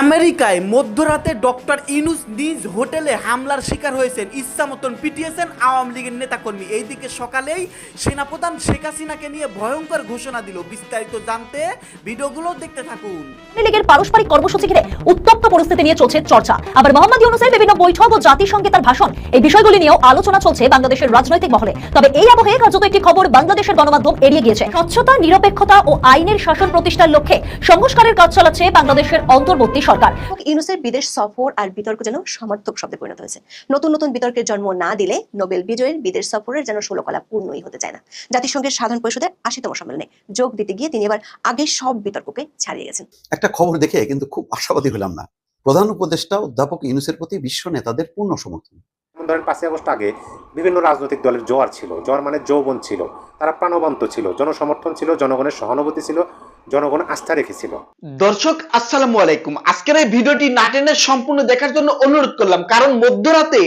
আমেরিকায় মধ্যরাতে ডক্টর ইনুস নিজ হোটেলে হামলার শিকার হয়েছেন। ইচ্ছা মতন পিটিয়েছেন, আওয়ামী লীগের নেতাকর্মী। এইদিকে সকালেই সেনাপ্রধান শেখ হাসিনাকে নিয়ে ভয়ঙ্কর ঘোষণা দিল। বিস্তারিত জানতে ভিডিওগুলো দেখতে থাকুন। লীগের পারস্পরিক কর্মসূচি ঘিরে উত্তপ্ত পরিস্থিতি নিয়ে চলছে চর্চা। আবার মোহাম্মদ ইউনুসের বিভিন্ন বৈঠক ও জাতিসংঘে তার ভাষণ, এই বিষয়গুলি নিয়েও আলোচনা চলছে বাংলাদেশের রাজনৈতিক মহলে। তবে এই আবহে কার্যত একটি খবর বাংলাদেশের গণমাধ্যম এড়িয়ে গিয়েছে। স্বচ্ছতা, নিরপেক্ষতা ও আইনের শাসন প্রতিষ্ঠার লক্ষ্যে সংস্কারের কাজ চালাচ্ছে বাংলাদেশের অন্তর্বর্তী সরকার। ইউনুসের বিদেশ সফর আর বিতর্ক যেন সমর্থক শব্দে পরিণত হয়েছে। নতুন নতুন বিতর্কের জন্ম না দিলে নোবেল বিজয়ের বিদেশ সফরের যেন ষোলকলা পূর্ণই হতে চায় না। জাতিসংঘের সাধারণ পরিষদের আশিতম সম্মেলনে যোগ দিতে গিয়ে তিনি এবার আগের সব বিতর্ককে ছাড়িয়ে গেছেন। একটা খবর দেখে কিন্তু খুব আশাবাদী হলাম না। প্রধান উপদেষ্টা অধ্যাপক ইউনুসের প্রতি বিশ্ব নেতাদের পূর্ণ সমর্থন। ধরেন পাঁচই আগস্ট আগে বিভিন্ন রাজনৈতিক দলের জোয়ার ছিল। জোয়ার মানে যৌবন ছিল। তারা প্রাণবন্ত ছিল। জনসমর্থন ছিল জনগণের সহানুভূতি ছিল। জনগণ আস্থা রেখেছিল। দর্শক, আসসালামু আলাইকুম। আজকের এই ভিডিওটি না টেনে সম্পূর্ণ দেখার জন্য অনুরোধ করলাম, কারণ মধ্যরাতে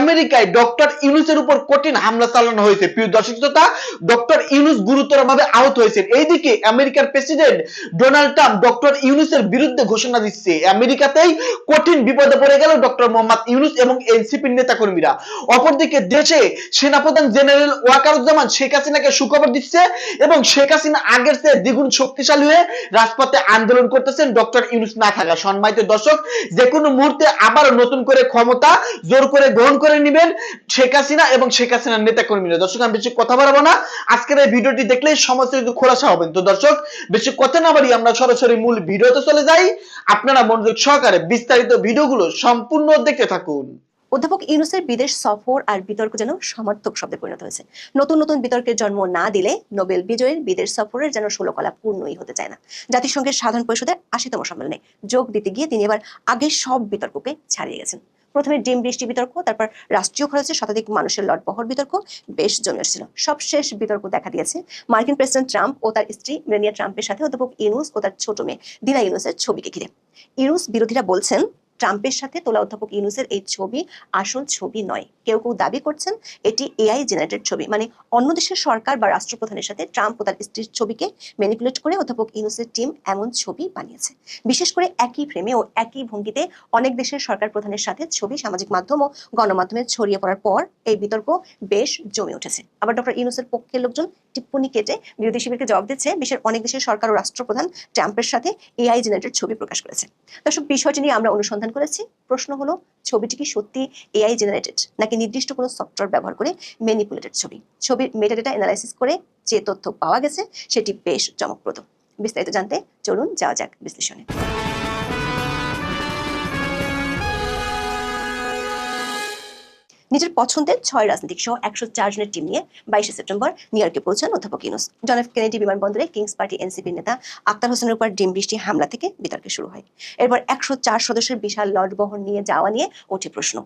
আমেরিকায় ডক্টর ইউনুসের উপর কঠিন হামলা চালানো হয়েছে। প্রিয় দর্শক শ্রোতা, ডক্টর ইউনুস গুরুতরভাবে আহত হয়েছেন। এইদিকে আমেরিকার প্রেসিডেন্ট ডোনাল্ড ট্রাম্প ডক্টর ইউনুসের বিরুদ্ধে ঘোষণা দিচ্ছে। আমেরিকাতেই কঠিন বিপদে পড়ে গেল ডক্টর মোহাম্মদ ইউনুস এবং এনসিপির নেতাকর্মীরা। অপরদিকে দেশে সেনাপ্রধান জেনারেল ওয়াকারুজ্জামান শেখ হাসিনাকে সুখবর দিচ্ছে এবং শেখ হাসিনা আগের চেয়ে দ্বিগুণ শক্তিশালী হয়ে রাজপথে আন্দোলন করতেছেন ডক্টর ইউনুস না থাকা সম্মানিত দর্শক, যে কোনো মুহূর্তে আবার নতুন করে ক্ষমতা জোর করে গ্রহণ করে নেবেন শেখ হাসিনা এবং শেখ হাসিনার নেতা কর্মীরা দর্শক, আমি বেশি কথা বাড়াবো না। আজকের এই ভিডিওটি দেখলেই সমস্ত কিছু খোলাসা হবেন তো দর্শক, বেশি কথা না বাড়ি আমরা সরাসরি মূল ভিডিওতে চলে যাই। আপনারা মনোযোগ সহকারে বিস্তারিত ভিডিওগুলো সম্পূর্ণ দেখতে থাকুন। অধ্যাপক ইউনুসের বিদেশ সফর আর বিতর্ক যেন সমর্থক শব্দে পরিণত হয়েছে। নতুন নতুন বিতর্কের জন্ম না দিলে নোবেল বিজয়ের বিদেশ সফরের যেন ষোলকলা পূর্ণই হতে চায় না। জাতিসংঘের সাধারণ পরিষদের আশিতম সম্মেলনে যোগ দিতে গিয়ে তিনি এবার আগের সব বিতর্ককে ছাড়িয়ে গেছেন। প্রথমে ডিম বৃষ্টি বিতর্ক, তারপর রাষ্ট্রীয় খরচে শতাধিক মানুষের লটবহর বিতর্ক, বেশ জমে এসেছিল। সবশেষ বিতর্ক দেখা দিয়েছে। মার্কিন প্রেসিডেন্ট ট্রাম্প ও তার স্ত্রী মেলানিয়া ট্রাম্পের সাথে অধ্যাপক ইউনুস ও তার ছোট মেয়ে দিনা ইউনুসের ছবিকে ঘিরে। ইউনুস বিরোধীরা বলছেন ট্রাম্পের সাথে তোলা অধ্যাপক ইউনুসের এই ছবি আসল ছবি নয়। কেউ কেউ দাবি করছেন এটি এআই জেনারেটেড ছবি। মানে অন্য দেশের সরকার বা রাষ্ট্রপ্রধানের সাথে ট্রাম্প ও তার স্ত্রীর ছবিকে ম্যানিপুলেট করে অধ্যাপক ইউনুসের টিম এমন ছবি বানিয়েছে। বিশেষ করে একই ফ্রেমে ও একই ভঙ্গিতে অনেক দেশের সরকার প্রধানের সাথে ছবি, সামাজিক মাধ্যম ও গণমাধ্যমে ছড়িয়ে পড়ার পর এই বিতর্ক বেশ জমে উঠেছে। আবার ডক্টর ইউনুসের পক্ষের লোকজন টিপ্পনি কেটে বিরোধী শিবিরকে জবাব দিচ্ছে বিশ্বের অনেক দেশের সরকার ও রাষ্ট্রপ্রধান ট্রাম্পের সাথে এআই জেনারেটেড ছবি প্রকাশ করেছে। দর্শক, বিষয়টি নিয়ে আমরা অনুসন্ধান করেছি। প্রশ্ন হলো, ছবিটি কি সত্যি এআই জেনারেটেড নাকি নির্দিষ্ট কোনো সফটওয়্যার ব্যবহার করে ম্যানিপুলেটেড ছবি? ছবির মেটাডেটা অ্যানালাইসিস করে যে তথ্য পাওয়া গেছে, সেটি বেশ চমকপ্রদ। বিস্তারিত জানতে চলুন, যাওয়া যাক বিশ্লেষণে। নিজের পছন্দের ছয় রাজনৈতিক সহ একশো চার জনের টিম নিয়ে বাইশে সেপ্টেম্বর নিউ ইয়র্কে পৌঁছান অধ্যাপক ইউনুস। জন এফ কেনেডি বিমানবন্দরে কিংস পার্টি এনসিপির নেতা আক্তার হোসেনের উপর ডিম বৃষ্টি হামলা থেকে বিতর্কে শুরু হয়। এরপর একশো চার সদস্যের বিশাল লটবহর নিয়ে যাওয়া নিয়ে ওঠে প্রশ্ন।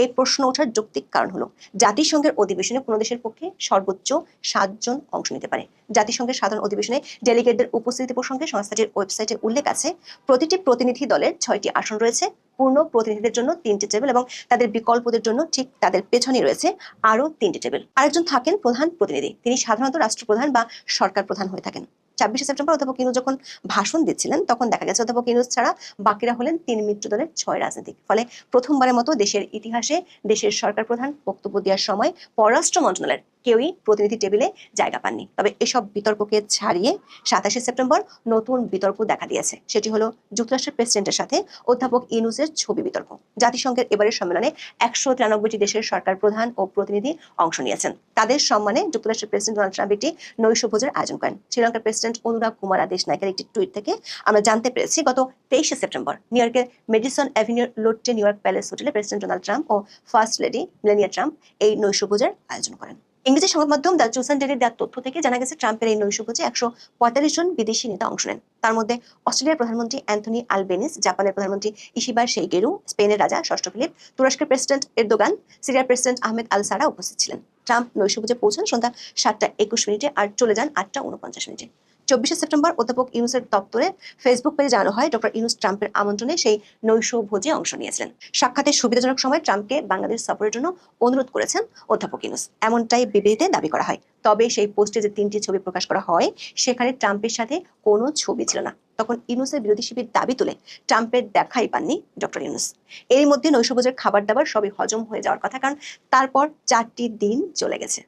এই প্রশ্ন ওঠার যৌক্তিক কারণ হলো, জাতিসংঘের অধিবেশনে কোনো দেশের পক্ষে সর্বোচ্চ সাতজন অংশ নিতে পারে। জাতিসংঘের সাধারণ অধিবেশনে ডেলিগেটদের উপস্থিতি প্রসঙ্গে সংস্থাটির ওয়েবসাইটে উল্লেখ আছে, প্রতিটি প্রতিনিধি দলের ছয়টি আসন রয়েছে, পূর্ণ প্রতিনিধিদের জন্য তিনটি টেবিল এবং তাদের বিকল্পদের জন্য ঠিক তাদের পেছনে রয়েছে আরও তিনটি টেবিল। আরেকজন থাকেন প্রধান প্রতিনিধি, তিনি সাধারণত রাষ্ট্রপ্রধান বা সরকার প্রধান হয়ে থাকেন। ছাব্বিশে সেপ্টেম্বর অধ্যাপক ইনুস যখন ভাষণ দিচ্ছিলেন, তখন দেখা গেছে অধ্যাপক ইনুজ ছাড়া বাকিরা হলেন তিন মিত্র দলের ছয় রাজনীতিক। ফলে প্রথমবারের মতো দেশের ইতিহাসে দেশের সরকার প্রধান বক্তব্য দেওয়ার সময় পররাষ্ট্র মন্ত্রণালয়ের কেউই প্রতিনিধি টেবিলে জায়গা পাননি। তবে এসব বিতর্ককে ছাড়িয়ে সাতাশে সেপ্টেম্বর নতুন বিতর্ক দেখা দিয়েছে। সেটি হলো যুক্তরাষ্ট্রের প্রেসিডেন্টের সাথে অধ্যাপক ইনুসের ছবি বিতর্ক। জাতিসংঘের এবারের সম্মেলনে একশো তিরানব্বইটি দেশের সরকার প্রধান ও প্রতিনিধি অংশ নিয়েছেন। তাদের সম্মানে যুক্তরাষ্ট্রের প্রেসিডেন্ট ডোনাল্ড ট্রাম্প একটি নৈশভোজের আয়োজন করেন। শ্রীলঙ্কার প্রেসিডেন্ট অনুরাগ কুমার আদেশ নায়কের একটি টুইট থেকে আমরা জানতে পেরেছি, গত তেইশে সেপ্টেম্বর নিউ ইয়র্কের মেডিসন অ্যাভিনিউর লোট্টে নিউ ইয়র্ক প্যালেস হোটেলে প্রেসিডেন্ট ডোনাল্ড ট্রাম্প ও ফার্স্ট লেডি মেলানিয়া ট্রাম্প এই নৈশভোজের আয়োজন করেন। ইংরেজি সংবাদ মাধ্যম দ্য চুসান ডেলির দেওয়ার তথ্য থেকে জানা গেছে, ট্রাম্পের এই নৈশভোজে একশো পঁয়তাল্লিশ জন বিদেশি নেতা অংশ নেন। তার মধ্যে অস্ট্রেলিয়ার প্রধানমন্ত্রী অ্যান্থনি আলবেনিস, জাপানের প্রধানমন্ত্রী ইশিবার সেইগেরু, স্পেনের রাজা ষষ্ঠ ফিলিপ, তুরস্কের প্রেসিডেন্ট এরদোগান, সিরিয়ার প্রেসিডেন্ট আহমেদ আল সারা উপস্থিত ছিলেন। ট্রাম্প নৈশভোজে পৌঁছান সন্ধ্যা সাতটা একুশ মিনিটে আর চলে যান আটটা উনপঞ্চাশ মিনিটে। চব্বিশে সেপ্টেম্বর অধ্যাপক ইউনুসের দপ্তরে ফেসবুক পেজে জানানো হয়, ডক্টর ইউনুস ট্রাম্পের আমন্ত্রণে সেই নৈশ ভোজে অংশ নিয়েছিলেন। সাক্ষাতের সুবিধাজনক সময় ট্রাম্পকে বাংলাদেশ সফরের জন্য অনুরোধ করেছেন অধ্যাপক ইউনুস। এমনটাই বিবৃতিতে দাবি করা হয়। তবে সেই পোস্টে যে তিনটি ছবি প্রকাশ করা হয়, সেখানে ট্রাম্পের সাথে কোনো ছবি ছিল না। তখন ইউনুসের বিরোধী শিবির দাবি তুলে ট্রাম্পের দেখাই পাননি ডক্টর ইউনুস। এরই মধ্যে নৈশভোজের খাবার দাবার সবই হজম হয়ে যাওয়ার কথা, কারণ তারপর চারটি দিন চলে গেছে।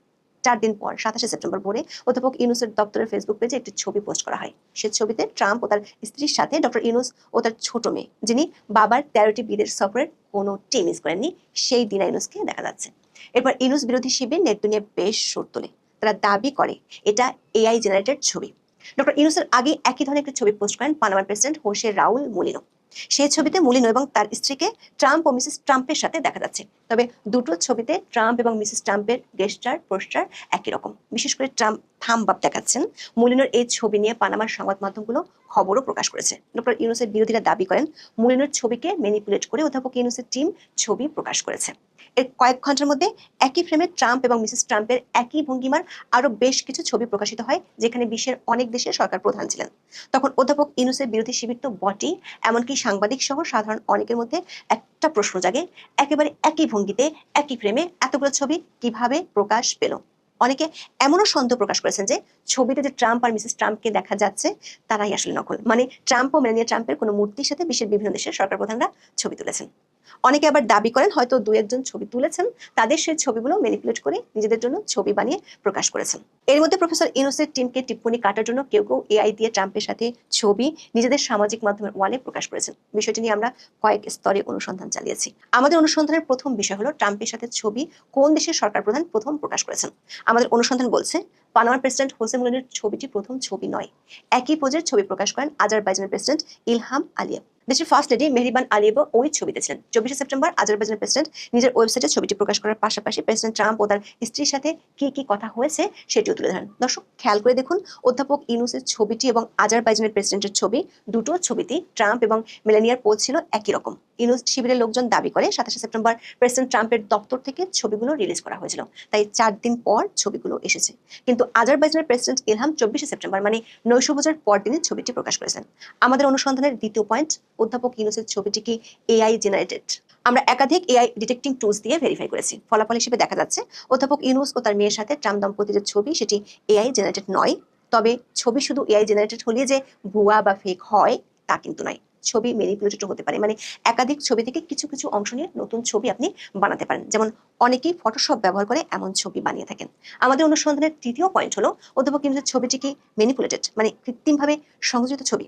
চার দিন পর, সাতাশে সেপ্টেম্বর ভোরে অধ্যাপক ইউনুসের দপ্তরের ফেসবুক পেজে একটি ছবি পোস্ট করা হয়। সে ছবিতে ট্রাম্প ও তার স্ত্রীর সাথে ডক্টর ইউনুস ও তার ছোট মেয়ে, যিনি বাবার তেরোটি বিদেশ সফরের কোনো টি মিস করেননি, সেই দিনা ইউনুসকে দেখা যাচ্ছে। এরপর ইউনুস বিরোধী শিবির নেট দুনিয়া বেশ সুর তোলে। তারা দাবি করে, এটা এআই জেনারেটেড ছবি। ডক্টর ইউনুসের আগে একই ধরনের একটি ছবি পোস্ট করেন পানামার প্রেসিডেন্ট হোসে রাউল মুলিনো সেই ছবিতে মুলিনো এবং তার স্ত্রীকে ট্রাম্প ও মিসেস ট্রাম্পের সাথে দেখা যাচ্ছে। তবে দুটো ছবিতে ট্রাম্প এবং মিসেস ট্রাম্পের গেস্টার পোস্টার একই রকম। বিশেষ করে ট্রাম্প থাম বাপ দেখাচ্ছেন। মুলিনোর এই ছবি নিয়ে পানামার সংবাদ মাধ্যমগুলো খবরও প্রকাশ করেছে। ডক্টর ইউনুসের বিরোধীরা দাবি করেন, মুলিনোর ছবিকে ম্যানিপুলেট করে অধ্যাপক ইউনুসের টিম ছবি প্রকাশ করেছে। এর কয়েক ঘণ্টার মধ্যে একই ফ্রেমে ট্রাম্প এবং মিসেস ট্রাম্পের একই ভঙ্গিমার আরও বেশ কিছু ছবি প্রকাশিত হয়, যেখানে বিশ্বের অনেক দেশের সরকার প্রধান ছিলেন। তখন অধ্যাপক ইউনুসের বিরোধী শিবির তো বটেই, এমনকি সাংবাদিক সহ সাধারণ অনেকের মধ্যে একটা প্রশ্ন জাগে, একেবারে একই ভঙ্গিতে, একই ফ্রেমে এতগুলো ছবি কীভাবে প্রকাশ পেল? অনেকে এমনও সন্দেহ প্রকাশ করেছেন যে ছবিতে যে ট্রাম্প আর মিসেস ট্রাম্পকে দেখা যাচ্ছে, তারাই আসলে নকল। মানে ট্রাম্প ও মেলানিয়া ট্রাম্পের কোনো মূর্তির সাথে বিশ্বের বিভিন্ন দেশের সরকার প্রধানরা ছবি তুলেছেন। অনেকে আবার দাবি করেন হয়তো দু একজন ছবি তুলেছেন, তাদের সেই ছবিগুলো ম্যানিপুলেট করে নিজেদের জন্য ছবি বানিয়ে প্রকাশ করেছেন। এর মধ্যে প্রফেসর ইউনুসের টিমকে টিপ্পনি কাটার জন্য কেউ কেউ এআই দিয়ে ট্রাম্পের সাথে ছবি নিজেদের সামাজিক মাধ্যমের ওয়ালে প্রকাশ করেছেন। বিষয়টি নিয়ে আমরা কয়েক স্তরে অনুসন্ধান চালিয়েছি। আমাদের অনুসন্ধানের প্রথম বিষয় হলো ট্রাম্পের সাথে ছবি কোন দেশের সরকার প্রধান প্রথম প্রকাশ করেছেন। আমাদের অনুসন্ধান বলছে, পানামার প্রেসিডেন্ট হোসেন মুলিনের ছবিটি প্রথম ছবি নয়। একই পোজের ছবি প্রকাশ করেন আজারবাইজানের প্রেসিডেন্ট ইলহাম আলিয়েভ। দেশের ফার্স্ট লেডি মেহরিবান আলিয়েভ ওই ছবিতে ছিলেন চব্বিশে সেপ্টেম্বর আজারবাইজানের প্রেসিডেন্ট নিজের ওয়েবসাইটে ছবিটি প্রকাশ করার পাশাপাশি প্রেসিডেন্ট ট্রাম্প ও তার স্ত্রীর সাথে কি কি কথা হয়েছে সেটিও তুলে ধরেন। দর্শক, খেয়াল করে দেখুন, অধ্যাপক ইনুসের ছবিটি এবং আজারবাইজানের প্রেসিডেন্টের ছবি, দুটো ছবিতেই ট্রাম্প এবং মেলানিয়ার পোজ ছিল একই রকম। ইনুস শিবিরের লোকজন দাবি করে, সাতাশে সেপ্টেম্বর প্রেসিডেন্ট ট্রাম্পের দপ্তর থেকে ছবিগুলো রিলিজ করা হয়েছিল। তাই চার দিন পর ছবিগুলো এসেছে। কিন্তু আজারবাইজানের প্রেসিডেন্ট ইলহাম চব্বিশে সেপ্টেম্বর মানে নৈশভোজের পর দিনে ছবিটি প্রকাশ করেছেন। আমাদের অনুসন্ধানের দ্বিতীয় পয়েন্ট অধ্যাপক ইনুসের ছবিটি এআই জেনারেটেড আমরা একাধিক এআই ডিটেক্টিং টুলস দিয়ে ভেরিফাই করেছি। ফলাফল হিসেবে দেখা যাচ্ছে, অধ্যাপক ইউনুস ও তার মেয়ের সাথে ট্রাম্প দম্পতির ছবি সেটি এআই জেনারেটেড নয়। তবে ছবি শুধু এআই জেনারেটেড হলে যে ভুয়া বা ফেক হয়, তা কিন্তু নয়। ছবি ম্যানিপুলেটেড হতে পারে। মানে একাধিক ছবি থেকে কিছু কিছু অংশ নিয়ে নতুন ছবি আপনি বানাতে পারেন। যেমন অনেকেই ফটোশপ ব্যবহার করে এমন ছবি বানিয়ে থাকেন। আমাদের অনুসন্ধানের তৃতীয় পয়েন্ট হলো, অধ্যাপক ইউনুসের ছবিটি কি ম্যানিপুলেটেড মানে কৃত্রিমভাবে সংযোজিত ছবি।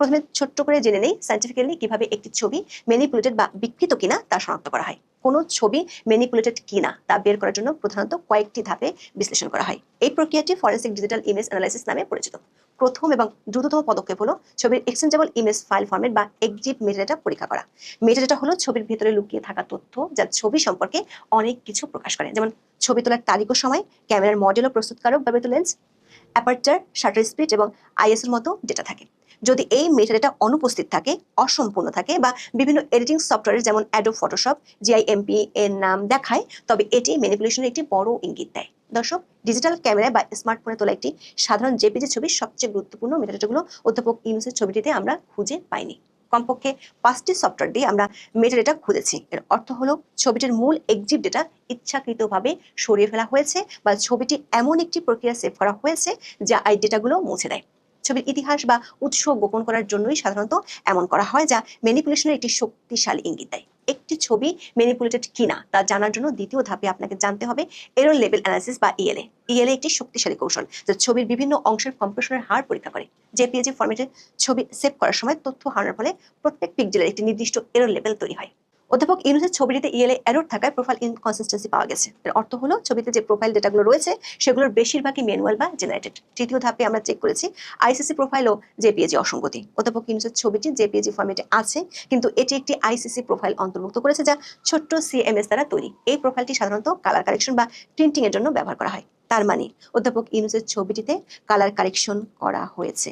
প্রথমে ছোট্ট করে জেনে নেই সাইন্টিফিক্যালি কীভাবে একটি ছবি ম্যানিপুলেটেড বা বিকৃত কিনা তা শনাক্ত করা হয়। কোন ছবি ম্যানিপুলেটেড কিনা তা বের করার জন্য প্রধানত কয়েকটি ধাপে বিশ্লেষণ করা হয়। এই প্রক্রিয়াটি ফরেন্সিক ডিজিটাল ইমেজ অ্যানালাইসিস নামে পরিচিত। প্রথম এবং দ্রুততম পদক্ষেপ হলো ছবির এক্সচেঞ্জেবল ইমেজ ফাইল ফরম্যাট বা এক্সজিপ মেটাডাটা পরীক্ষা করা। মেটাডাটা হলো ছবির ভিতরে লুকিয়ে থাকা তথ্য যা ছবি সম্পর্কে অনেক কিছু প্রকাশ করে। যেমন ছবি তোলার তারিখ ও সময়, ক্যামেরার মডেল ও প্রস্তুতকারক ব্যবহৃত লেন্স অ্যাপারচার শাটার স্পিড এবং আইএসের মতো ডেটা থাকে। যদি এই মেটাডাটা অনুপস্থিত থাকে, অসম্পূর্ণ থাকে বা বিভিন্ন এডিটিং সফটওয়্যার যেমন অ্যাডো ফটোশপ জিআইএমপি এর নাম দেখায়, তবে এটি ম্যানিপুলেশনের একটি বড় ইঙ্গিত দেয়। দর্শক ডিজিটাল ক্যামেরায় বা স্মার্টফোনে তোলা একটি সাধারণ জেপিজি ছবির সবচেয়ে গুরুত্বপূর্ণ মেটাডাটাগুলো অধ্যাপক ইউনুসের ছবিটিতে আমরা খুঁজে পাইনি। কমপক্ষে পাঁচটি সফটওয়্যার দিয়ে আমরা মেটাডেটা খুঁজেছি। এর অর্থ হলো, ছবিটির মূল এক্সিপ ডেটা ইচ্ছাকৃতভাবে সরিয়ে ফেলা হয়েছে বা ছবিটি এমন একটি প্রক্রিয়া সেভ করা হয়েছে যা এই ডেটাগুলো মুছে দেয়। ছবির ইতিহাস বা উৎস গোপন করার জন্যই সাধারণত এমন করা হয়, যা ম্যানিপুলেশনের একটি শক্তিশালী ইঙ্গিত দেয়। একটি ছবি ম্যানিপুলেটেড কিনা তা জানার জন্য দ্বিতীয় ধাপে আপনাকে জানতে হবে এরর লেভেল অ্যানালিসিস বা ইএলএ ইএলএ একটি শক্তিশালী কৌশল, যা ছবির বিভিন্ন অংশের কম্প্রেশনের হার পরীক্ষা করে। জেপিএজি ফরম্যাটে ছবি সেভ করার সময় তথ্য হারানোর ফলে প্রত্যেক পিক্সেলের একটি নির্দিষ্ট এরর লেভেল তৈরি হয়। অধ্যাপক ইউনুসের ছবিটিতে ইএলএ এরর থাকায় প্রোফাইল ইনকনসিস্টেন্সি পাওয়া গেছে। এর অর্থ হলো, ছবিতে যে প্রোফাইল ডেটাগুলো রয়েছে, সেগুলোর বেশিরভাগই ম্যানুয়াল বা জেনারেটেড তৃতীয় ধাপে আমরা চেক করেছি আইসিসি প্রোফাইল ও জেপিএজি অসঙ্গতি। অধ্যাপক ইউনুসের ছবিটি জেপিএজি ফর্মেটে আছে, কিন্তু এটি একটি আইসিসি প্রোফাইল অন্তর্ভুক্ত করেছে, যা ছোট্ট সিএমএস দ্বারা তৈরি। এই প্রোফাইলটি সাধারণত কালার কারেকশন বা প্রিন্টিং এর জন্য ব্যবহার করা হয়। তার মানে অধ্যাপক ইউনুসের ছবিটিতে কালার কারেকশন করা হয়েছে।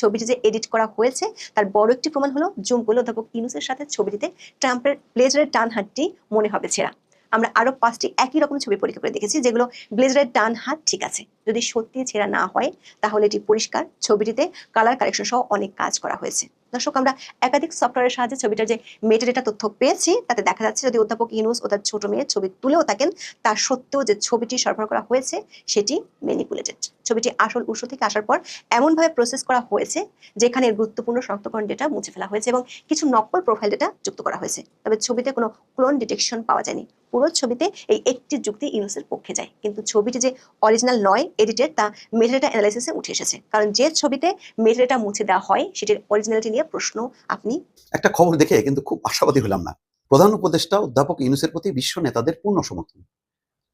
ছবিটি যে এডিট করা হয়েছে, তার বড় একটি প্রমাণ হলো জুম করলে অধ্যাপক ইউনুসের সাথে ছবিটিতে ট্রাম্পের ব্লেজারের ডান হাতটি মনে হবে ছেঁড়া। আমরা আরও পাঁচটি একই রকম ছবি পরীক্ষা করে দেখেছি, যেগুলো ব্লেজারের ডান হাত, ঠিক আছে। যদি সত্যি ছেঁড়া না হয়, তাহলে এটি পরিষ্কার, ছবিটিতে কালার কারেকশন সহ অনেক কাজ করা হয়েছে। দর্শক, আমরা একাধিক সফটওয়্যারের সাহায্যে ছবিটার যে মেটাডেটা তথ্য পেয়েছি, তাতে দেখা যাচ্ছে যদি অধ্যাপক ইউনুস ও তার ছোট মেয়ের ছবি তুলেও থাকেন, তার সত্ত্বেও যে ছবিটি সরবরাহ করা হয়েছে, সেটি ম্যানিপুলেটেড ছবিটি আসল উৎস থেকে আসার পর এমনভাবে প্রসেস করা হয়েছে, যেখানে গুরুত্বপূর্ণ শনাক্তকরণ ডেটা মুছে ফেলা হয়েছে এবং কিছু নকল প্রোফাইল ডেটা যুক্ত করা হয়েছে। তবে ছবিতে কোনো ক্লোন ডিটেকশন পাওয়া যায়নি। পুরো ছবিতে এই একটি যুক্তি ইউনুসের পক্ষে যায়। কিন্তু ছবিটি যে অরিজিনাল নয় এডিটেড তা মেটাডেটা অ্যানালাইসিসে উঠে এসেছে। কারণ যে ছবিতে মেটাডেটা মুছে দেওয়া হয়, সেটির অরিজিনালিটি নিয়ে প্রশ্ন আপনি একটা খবর দেখে কিন্তু খুব আশাবাদী হলাম না। প্রধান উপদেষ্টা, অধ্যাপক ইউনুসের প্রতি বিশ্ব নেতাদের পূর্ণ সমর্থন।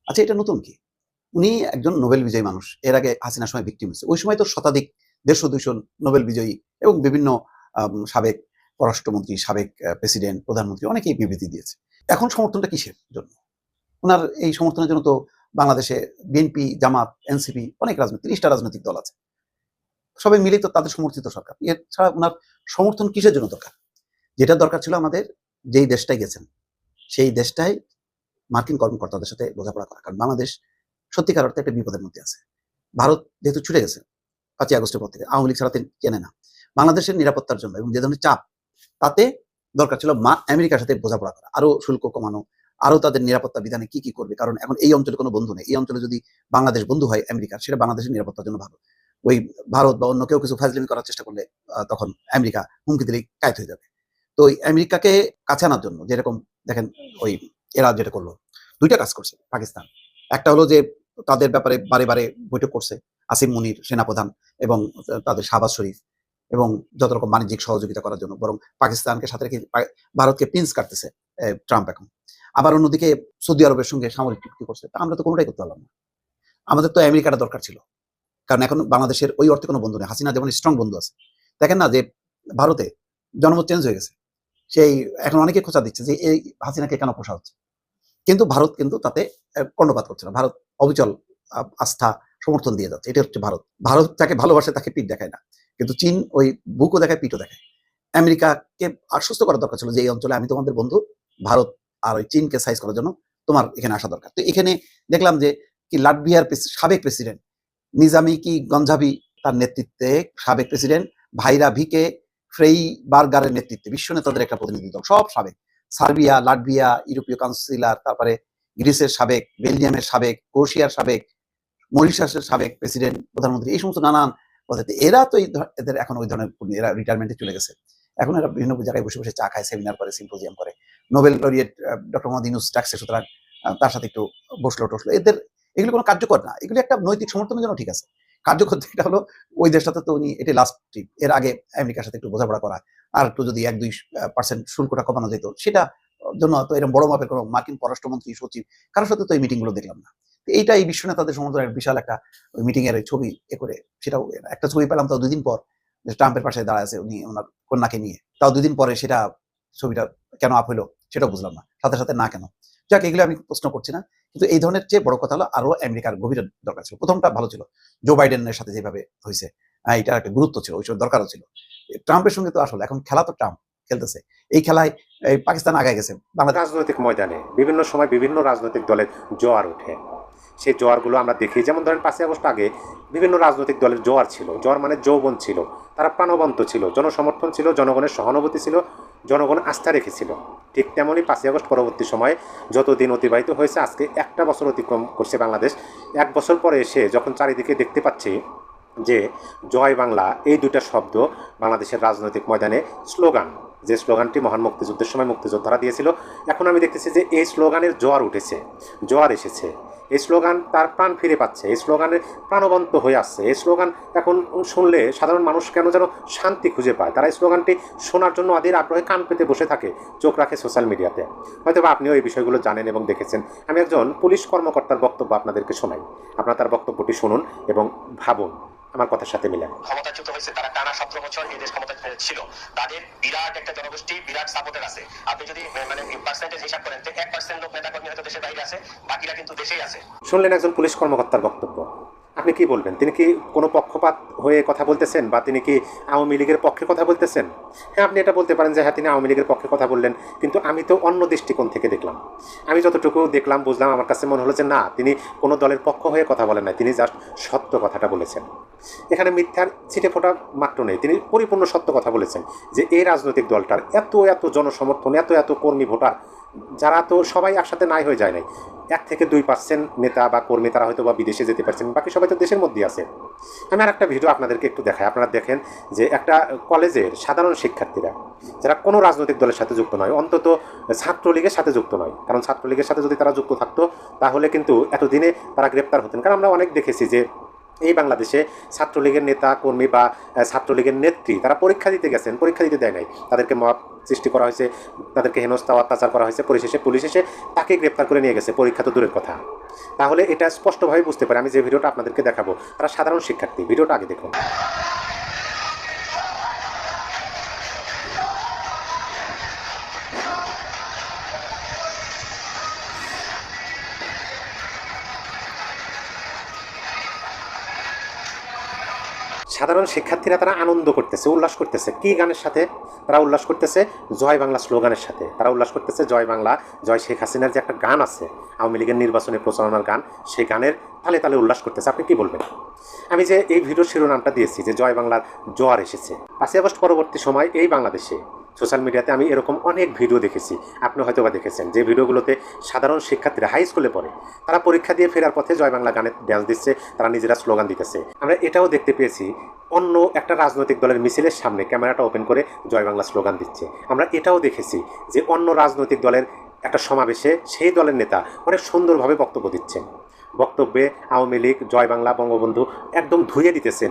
আচ্ছা এটা নতুন কি? উনি একজন নোবেল বিজয়ী মানুষ। এর আগে হাসিনার সময় ভিক্টিম হয়েছে। ওই সময় তো শতাধিক দেড়শো দুইশো নোবেল বিজয়ী এবং বিভিন্ন সাবেক পররাষ্ট্রমন্ত্রী, সাবেক প্রেসিডেন্ট, প্রধানমন্ত্রী অনেকেই বিবৃতি দিয়েছে। এখন সমর্থনটা কিসের জন্য? ওনার এই সমর্থনের জন্য তো বাংলাদেশে বিএনপি, জামাত, এনসিপি অনেক রাজনৈতিক, তিরিশটা রাজনৈতিক দল আছে। সবাই মিলেই তো তাদের সমর্থিত সরকার। এছাড়া ওনার সমর্থন কিসের জন্য দরকার? যেটা দরকার ছিল আমাদের যেই দেশটায় গেছেন, সেই দেশটায় মার্কিন কর্মকর্তাদের সাথে বোঝাপড়া করা। কারণ বাংলাদেশ সত্যিকার অর্থে একটা বিপদের মধ্যে আছে। ভারত যেহেতু ছুটে গেছে পাঁচই আগস্টের পর থেকে, আওয়ামী লীগ ছাড়াতে কেনে না। বাংলাদেশের নিরাপত্তার জন্য এবং যে ধরনের চাপ তাতে দরকার ছিল মা আমেরিকার সাথে বোঝাপড়া করা, আরও শুল্ক কমানো, আরও তাদের নিরাপত্তা বিধানে কি কি করবে, কারণ এখন এই অঞ্চলে কোনো বন্ধু নেই। এই অঞ্চলে যদি বাংলাদেশ বন্ধু হয় আমেরিকার, সেটা বাংলাদেশের নিরাপত্তার জন্য ভালো। ওই ভারত বা অন্য কেউ কিছু ফাজলিমি করার চেষ্টা করলে তখন আমেরিকা হুমকি দিলেই কায়ত হয়ে যাবে। তো ওই আমেরিকাকে কাছে আনার জন্য যেরকম দেখেন ওই এরা যেটা করল, দুইটা কাজ করছে পাকিস্তান। একটা হলো যে তাদের ব্যাপারে বারে বারে বৈঠক করছে, আসিম মুনির সেনাপ্রধান এবং তাদের শাহবাজ শরীফ। এবং যত রকম বাণিজ্যিক সহযোগিতা করার জন্য, বরং পাকিস্তানকে সাথে রেখে ভারতকে পিন্স কাটতেছে ট্রাম্প এখন। আবার অন্যদিকে সৌদি আরবের সঙ্গে সামরিক চুক্তি করছে, তা আমরা তো কোনোটাই করতে পারলাম না। আমাদের তো আমেরিকাটা দরকার ছিল। কারণ এখন বাংলাদেশের ওই অর্থে কোনো বন্ধু নেই। হাসিনা যেমন স্ট্রং বন্ধু আছে। দেখেন না যে ভারতে জনমত চেঞ্জ হয়ে গেছে। সেই এখন অনেকে খোঁচা দিচ্ছে যে এই হাসিনাকে কেন পোষা হচ্ছে? কিন্তু ভারত কিন্তু তাতে কর্ণপাত করছে না। ভারত অবিচল আস্থা, সমর্থন দিয়ে যাচ্ছে। এটা হচ্ছে ভারত। ভারত যাকে ভালোবাসে তাকে পিঠ দেখায় না। কিন্তু চীন ওই বুকও দেখায়, পিঠও দেখায়। আমেরিকাকে আশ্বস্ত করা দরকার ছিল যে, এই অঞ্চলে আমি তোমাদের বন্ধু, ভারত আর ওই চীনকে সাইজ করার জন্য তোমার এখানে আসা দরকার। তো এখানে দেখলাম যে, কি লাটভিয়ার সাবেক প্রেসিডেন্ট নিজামি কি গঞ্জাবি তার নেতৃত্বে সাবেক প্রেসিডেন্ট ভাইরা ভিকে, ফ্রেই বার্গারের নেতৃত্বে, বিশ্ব নেতাদের একটা প্রতিনিধি দল, সব সাবেক। সার্বিয়া, লাটভিয়া, ইউরোপীয় কাউন্সিলার, তারপরে গ্রিসের সাবেক, বেলজিয়ামের সাবেক ক্রোশিয়ার সাবেক, মরিশাসের সাবেক প্রেসিডেন্ট প্রধানমন্ত্রী, এই সমস্ত নানান পদ্ধতি এরা তো এদের এখন ওই ধরনের এরা রিটায়ারমেন্টে চলে গেছে। এখন এরা বিভিন্ন জায়গায় বসে বসে চা খায় সেমিনার করে সিম্পোজিয়াম করে। Nobel laureate doctor Mohammad Yunus ডাকছে, সুতরাং তার সাথে একটু বসল, টসলো। এদের, এগুলো কোনো কার্যকর না। এগুলো একটা নৈতিক সমর্থনের জন্য ঠিক আছে। কার্যকর দিকটা হলো, ওই দেশটাতে তো উনি এটি লাস্ট ট্রিপ এর আগে আমেরিকার সাথে একটু বোঝাপড়া করা, আর একটু যদি এক দুই পার্সেন্ট শুল্কটা কমানো যেত, সেটা জন্য তো এরকম বড় মাপের কোনো মার্কিন পররাষ্ট্রমন্ত্রী, সচিব, কারোর সাথে তো এই মিটিংগুলো দেখলাম না। এইটা এই বিশ্ব নেতাদের সমর্থনের বিশাল একটা ওই মিটিং এর ছবি এ করে সেটাও একটা ছবি পেলাম তাও দুদিন পর ট্রাম্পের পাশে দাঁড়ায় আছে উনি, ওনার কন্যাকে নিয়ে। তাও দুদিন পরে সেটা ছবিটা কেন আপ হলো সেটাও বুঝলাম না। সাথে সাথে না কেন। যাক, এগুলো আমি প্রশ্ন করছি না, কিন্তু এই ধরনের চেয়ে বড় কথা হলো আরও আমেরিকার গভীর দরকার ছিল। প্রথমটা ভালো ছিল। জো বাইডেনের সাথে যেভাবে হয়েছে এটা একটা গুরুত্ব ছিল ওই দরকারও ছিল। ট্রাম্পের সঙ্গে তো আসলে, এখন খেলা তো ট্রাম্প খেলতেছে। এই খেলায় পাকিস্তান আগায় গেছে। রাজনৈতিক ময়দানে বিভিন্ন সময় বিভিন্ন রাজনৈতিক দলের জোয়ার ওঠে। সেই জোয়ারগুলো আমরা দেখি। যেমন ধরেন পাঁচই আগস্ট আগে বিভিন্ন রাজনৈতিক দলের জোয়ার ছিল। জোয়ার মানে যৌবন ছিল। তারা প্রাণবন্ত ছিল। জনসমর্থন ছিল, জনগণের সহানুভূতি ছিল, জনগণ আস্থা রেখেছিল। ঠিক তেমনই পাঁচই আগস্ট পরবর্তী সময়ে যত দিন অতিবাহিত হয়েছে, আজকে একটা বছর অতিক্রম করছে বাংলাদেশ। এক বছর পরে এসে যখন চারিদিকে দেখতে পাচ্ছি যে জয় বাংলা, এই দুইটা শব্দ বাংলাদেশের রাজনৈতিক ময়দানে স্লোগান। যে স্লোগানটি মহান মুক্তিযুদ্ধের সময় মুক্তিযোদ্ধারা দিয়েছিল। এখন আমি দেখতেছি যে এই স্লোগানের জোয়ার উঠেছে। জোয়ার এসেছে। এই স্লোগান তার প্রাণ ফিরে পাচ্ছে, এই স্লোগানের প্রাণবন্ত হয়ে আসছে, এই স্লোগান এখন শুনলে সাধারণ মানুষ কেন যেন শান্তি খুঁজে পায়? তারা এই স্লোগানটি শোনার জন্য আদির আগ্রহে কান পেতে বসে থাকে, চোখ রাখে সোশ্যাল মিডিয়াতে হয়তো বা আপনিও এই বিষয়গুলো জানেন এবং দেখেছেন। আমি একজন পুলিশ কর্মকর্তার বক্তব্য আপনাদেরকে শোনাই। আপনারা তার বক্তব্যটি শুনুন এবং ভাবুন। আমার কথার সাথে মিলে ক্ষমতাচ্যুত হয়েছে তারা টানা সতেরো বছর এই দেশ ক্ষমতা ছিল। তাদের বিরাট একটা জনগোষ্ঠী বিরাট সাপোর্টার আছে। আপনি যদি মানে পার্সেন্টেজ হিসাব করেন তো এক পার্সেন্ট লোক নেতা কর্মী হয়তো দেশের বাইরে আছে বাকিরা কিন্তু দেশেই আছে। শুনলেন একজন পুলিশ কর্মকর্তার বক্তব্য। আপনি কি বলবেন? তিনি কি কোনো পক্ষপাত হয়ে কথা বলতেছেন বা তিনি কি আওয়ামী লীগের পক্ষে কথা বলতেছেন? হ্যাঁ আপনি এটা বলতে পারেন যে হ্যাঁ তিনি আওয়ামী লীগের পক্ষে কথা বললেন, কিন্তু আমি তো অন্য দৃষ্টিকোণ থেকে দেখলাম। আমি যতটুকু দেখলাম, বুঝলাম, আমার কাছে মনে হলো যে, না, তিনি কোনো দলের পক্ষ হয়ে কথা বলেন না তিনি জাস্ট সত্য কথাটা বলেছেন। এখানে মিথ্যার ছিটে ফোটা মাত্র নেই, তিনি পরিপূর্ণ সত্য কথা বলেছেন যে, এই রাজনৈতিক দলটার এত এত জনসমর্থন, এত এত কর্মী ভোটার যারা তো সবাই একসাথে নাই হয়ে যায় নাই, এক থেকে দুই পার্সেন্ট নেতা বা কর্মী তারা হয়তো বা বিদেশে যেতে পারছেন, বাকি সবাই তো দেশের মধ্যেই আছে। আমি আর একটা ভিডিও আপনাদেরকে একটু দেখাই। আপনারা দেখেন যে একটা কলেজের সাধারণ শিক্ষার্থীরা, যারা কোনো রাজনৈতিক দলের সাথে যুক্ত নয়, অন্তত ছাত্রলীগের সাথে যুক্ত নয়, কারণ ছাত্রলীগের সাথে যদি তারা যুক্ত থাকতো, তাহলে কিন্তু এতদিনে তারা গ্রেপ্তার হতেন। কারণ আমরা অনেক দেখেছি যে এই বাংলাদেশে ছাত্রলীগের নেতা, কর্মী বা ছাত্রলীগের নেত্রী তারা পরীক্ষা দিতে গেছেন, পরীক্ষা দিতে দেয় নাই। তাদেরকে মত সৃষ্টি করা হয়েছে, তাদেরকে হেনস্থা, অত্যাচার করা হয়েছে, পরিশেষে পুলিশ এসে তাকে গ্রেপ্তার করে নিয়ে গেছে। পরীক্ষা তো দূরের কথা। তাহলে এটা স্পষ্টভাবে বুঝতে পারে। আমি যে ভিডিওটা আপনাদেরকে দেখাবো, তারা সাধারণ শিক্ষার্থী। ভিডিওটা আগে দেখুন। সাধারণ শিক্ষার্থীরা তারা আনন্দ করতেছে, উল্লাস করতেছে। কি গানের সাথে? তারা উল্লাস করতেছে জয় বাংলা স্লোগানের সাথে। তারা উল্লাস করতেছে জয় বাংলা, জয় শেখ হাসিনার যে একটা গান আছে, আওয়ামী লীগের নির্বাচনী প্রচারণার গান সেই গানের তালে তালে উল্লাস করতেছে। আপনি কি বলবেন? আমি যে এই ভিডিওর শিরোনামটা দিয়েছি যে জয় বাংলার জোয়ার এসেছে। পাঁচই আগস্ট পরবর্তী সময় এই বাংলাদেশে সোশ্যাল মিডিয়াতে আমি এরকম অনেক ভিডিও দেখেছি। আপনি হয়তো বা দেখেছেন যে ভিডিওগুলোতে সাধারণ শিক্ষার্থীরা হাই স্কুলে পড়ে। তারা পরীক্ষা দিয়ে ফেরার পথে জয় বাংলা গানে ড্যান্স দিচ্ছে, তারা নিজেরা স্লোগান দিতেছে। আমরা এটাও দেখতে পেয়েছি, অন্য একটা রাজনৈতিক দলের মিছিলের সামনে ক্যামেরাটা ওপেন করে জয় বাংলা স্লোগান দিচ্ছে। আমরা এটাও দেখেছি যে অন্য রাজনৈতিক দলের একটা সমাবেশে সেই দলের নেতা অনেক সুন্দরভাবে বক্তব্য দিচ্ছেন। বক্তব্যে আওয়ামী লীগ, জয় বাংলা, বঙ্গবন্ধু একদম ধুয়ে দিতেছেন।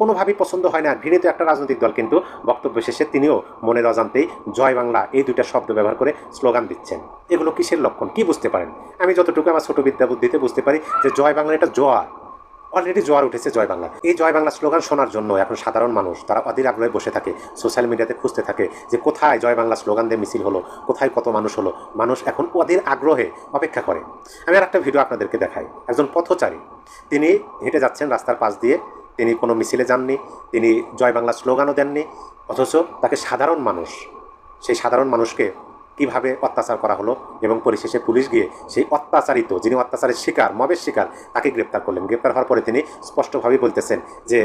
কোনোভাবেই পছন্দ হয় না। ঘৃণিত একটা রাজনৈতিক দল কিন্তু বক্তব্য শেষে তিনিও মনের অজান্তেই জয় বাংলা এই দুইটা শব্দ ব্যবহার করে স্লোগান দিচ্ছেন। এগুলো কিসের লক্ষণ? কি বুঝতে পারেন? আমি যতটুকু আমার ছোট বিদ্যা বুদ্ধিতে বুঝতে পারি যে জয় বাংলা এটা জোয়ার। অলরেডি জোয়ার উঠেছে জয় বাংলা। এই জয় বাংলা স্লোগান শোনার জন্য এখন সাধারণ মানুষ, তারা অধীর আগ্রহে বসে থাকে সোশ্যাল মিডিয়াতে খুঁজতে থাকে যে কোথায় জয় বাংলা স্লোগান দিয়ে মিছিল হলো, কোথায় কত মানুষ হলো। মানুষ এখন অধীর আগ্রহে অপেক্ষা করে। আমি আর একটা ভিডিও আপনাদেরকে দেখাই। একজন পথচারী, তিনি হেঁটে যাচ্ছেন রাস্তার পাশ দিয়ে, তিনি কোনো মিছিলে যাননি, তিনি জয় বাংলা স্লোগানও দেননি, অথচ তাকে সাধারণ মানুষ, সেই সাধারণ মানুষকে কীভাবে অত্যাচার করা হলো এবং পরিশেষে পুলিশ গিয়ে সেই অত্যাচারিত, যিনি অত্যাচারের শিকার, মবের শিকার, তাকে গ্রেপ্তার করলেন। গ্রেপ্তার হওয়ার পরে তিনি স্পষ্টভাবে বলতেছেন যে,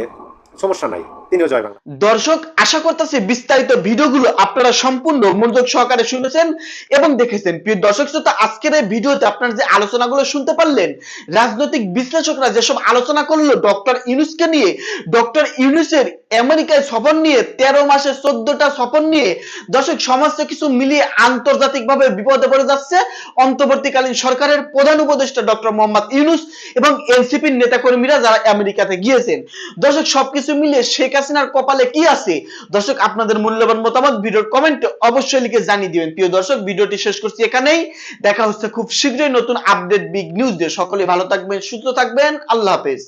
সমস্যা নাই, তিনিও জয় বাংলা। দর্শক, আশা করতেছি বিস্তারিত ভিডিওগুলো আপনারা সম্পূর্ণ মনোযোগ সহকারে শুনেছেন এবং দেখেছেন। প্রিয় দর্শক শ্রোতা, আজকের এই ভিডিওতে আপনারা যে আলোচনাগুলো শুনতে পারলেন, রাজনৈতিক বিশ্লেষকরা যেসব আলোচনা করল, ডক্টর ইউনুসকে নিয়ে, ডক্টর ইউনুসের আমেরিকায় সফর নিয়ে, তেরো মাসে চোদ্দটা সফর নিয়ে দর্শক সমস্ত কিছু মিলিয়ে আন্তর্জাতিকভাবে বিপদে পড়ে যাচ্ছে অন্তর্বর্তীকালীন সরকারের প্রধান উপদেষ্টা ডক্টর মোহাম্মদ ইউনুস এবং এনসিপির নেতাকর্মীরা যারা আমেরিকাতে গিয়েছেন। দর্শক, সবকিছু মিলিয়ে শেখ হাসিনার কপালে কি আছে? দর্শক, আপনাদের মূল্যবান মতামত ভিডিওর কমেন্টে অবশ্যই লিখে জানিয়ে দিবেন। প্রিয় দর্শক, ভিডিওটি শেষ করছি এখানেই। দেখা হচ্ছে খুব শীঘ্রই নতুন আপডেট বিগ নিউজ দিয়ে। সকলে ভালো থাকবেন, সুস্থ থাকবেন। আল্লাহ হাফেজ।